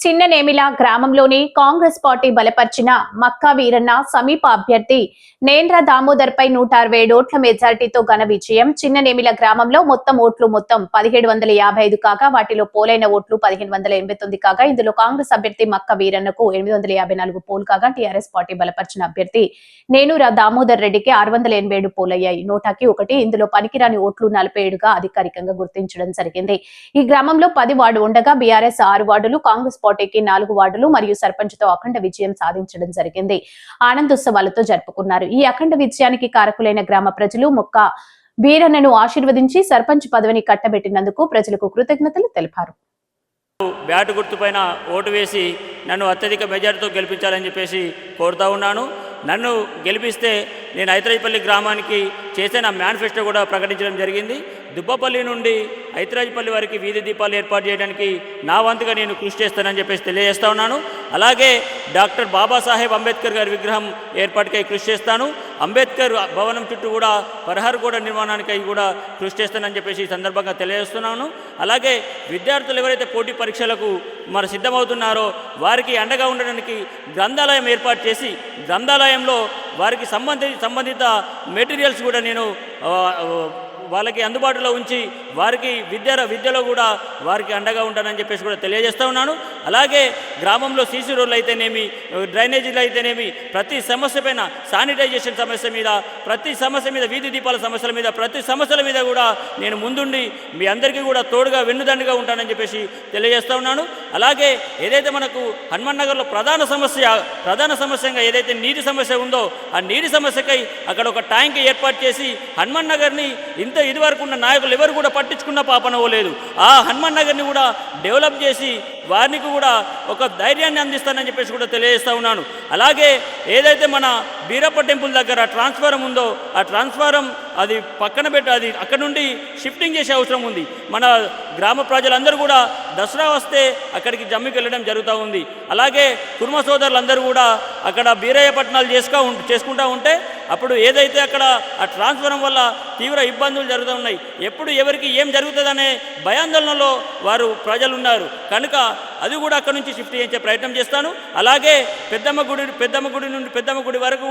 చిన్ననేమిల గ్రామంలోని కాంగ్రెస్ పార్టీ బలపర్చిన మక్కా వీరన్న సమీప అభ్యర్థి నేంద్ర దామోదర్ పై నూట అరవై ఏడు ఓట్ల మెజార్టీతో ఘన విజయం. చిన్ననేమిల గ్రామంలో మొత్తం ఓట్లు మొత్తం పదిహేడు వందల యాభై ఐదు కాగా వాటిలో పోలైన ఓట్లు పదిహేను వందల ఎనభై తొమ్మిది కాగా ఇందులో కాంగ్రెస్ అభ్యర్థి మక్క వీరన్నకు ఎనిమిది వందల యాభై నాలుగు పోల్ కాగా టీఆర్ఎస్ పార్టీ బలపరిచిన అభ్యర్థి నేనూర దామోదర్ రెడ్డికి ఆరు వందల ఎనభై ఏడు పోలయ్యాయి. నూటకి ఒకటి ఇందులో పనికిరాని ఓట్లు నలభై ఏడుగా అధికారికంగా గుర్తించడం జరిగింది. ఈ గ్రామంలో పది వార్డు ఉండగా బీఆర్ఎస్ ఆరు వార్డులు కాంగ్రెస్ పార్టీకి నాలుగు వార్డులు మరియు సర్పంచ్తో అఖండ విజయం సాధించడం జరిగింది. ఆనందోత్సవాలతో జరుపుకున్నారు. ఈ అఖండ విజయానికి కారకులైన గ్రామ ప్రజలు మొక్క వీరన్నను ఆశీర్వదించి సర్పంచ్ పదవిని కట్టబెట్టినందుకు ప్రజలకు కృతజ్ఞతలు తెలిపారు. బ్యాటు గుర్తుపైన ఓటు వేసి నన్ను అత్యధిక మెజార్టీతో గెలిపించాలని చెప్పేసి కోరుతా ఉన్నాను. నన్ను గెలిపిస్తే నేను ఐతరాజపల్లి గ్రామానికి చేసే నా మేనిఫెస్టో కూడా ప్రకటించడం జరిగింది. దుబ్బపల్లి నుండి ఐతరాజపల్లి వారికి వీధి దీపాలు ఏర్పాటు చేయడానికి నా వంతుగా నేను కృషి చేస్తానని చెప్పేసి తెలియజేస్తా ఉన్నాను. అలాగే డాక్టర్ బాబాసాహెబ్ అంబేద్కర్ గారి విగ్రహం ఏర్పాటుకై కృషి చేస్తాను. అంబేద్కర్ భవనం చుట్టూ కూడా ప్రహార గోడ నిర్మాణానికై కూడా కృషి చేస్తానని చెప్పేసి ఈ సందర్భంగా తెలియజేస్తున్నాను. అలాగే విద్యార్థులు ఎవరైతే పోటీ పరీక్షలకు మరి సిద్ధమవుతున్నారో వారికి అండగా ఉండడానికి గ్రంథాలయం ఏర్పాటు చేసి గ్రంథాలయంలో వారికి సంబంధి సంబంధిత మెటీరియల్స్ కూడా నేను వాళ్ళకి అందుబాటులో ఉంచి వారికి విద్య విద్యలో కూడా వారికి అండగా ఉంటానని చెప్పేసి కూడా తెలియజేస్తూ ఉన్నాను. అలాగే గ్రామంలో సీసీ రోడ్లు అయితేనేమి డ్రైనేజీలు అయితేనేమి ప్రతి సమస్య పైన శానిటైజేషన్ సమస్య మీద ప్రతి సమస్య మీద వీధి దీపాల సమస్యల మీద ప్రతి సమస్యల మీద కూడా నేను ముందుండి మీ అందరికీ కూడా తోడుగా వెన్నుదండుగా ఉంటానని చెప్పేసి తెలియజేస్తూ ఉన్నాను. అలాగే ఏదైతే మనకు హనుమాన్ నగర్లో ప్రధాన సమస్య ప్రధాన సమస్యగా ఏదైతే నీటి సమస్య ఉందో ఆ నీటి సమస్యకై అక్కడ ఒక ట్యాంక్ ఏర్పాటు చేసి హనుమాన్ నగర్ని ఇంత ఇదివరకు ఉన్న నాయకులు ఎవరు కూడా పట్టించుకున్న పాపనవో లేదు. ఆ హనుమాన్ నగర్ని కూడా డెవలప్ చేసి వారికి కూడా ఒక ధైర్యాన్ని అందిస్తానని చెప్పేసి కూడా తెలియజేస్తూ ఉన్నాను. అలాగే ఏదైతే మన బీరప్ప టెంపుల్ దగ్గర ట్రాన్స్ఫారం ఉందో ఆ ట్రాన్స్ఫారం అది పక్కన పెట్టి అది అక్కడ నుండి షిఫ్టింగ్ చేసే అవసరం ఉంది. మన గ్రామ ప్రజలందరూ కూడా దసరా వస్తే అక్కడికి జమ్మికి వెళ్ళడం జరుగుతూ ఉంది. అలాగే కుర్మ సోదరులందరూ కూడా అక్కడ బీరయ్య పట్టణాలు చేసుకో చేసుకుంటూ ఉంటే అప్పుడు ఏదైతే అక్కడ ఆ ట్రాన్స్ఫరం వల్ల తీవ్ర ఇబ్బందులు జరుగుతున్నాయి ఎప్పుడు ఎవరికి ఏం జరుగుతుందనే భయాందోళనలో వారు ప్రజలు ఉన్నారు కనుక అది కూడా అక్కడ నుంచి షిఫ్ట్ చేయించే ప్రయత్నం చేస్తాను. అలాగే పెద్దమ్మ గుడి పెద్దమ్మ గుడి నుండి పెద్దమ్మ గుడి వరకు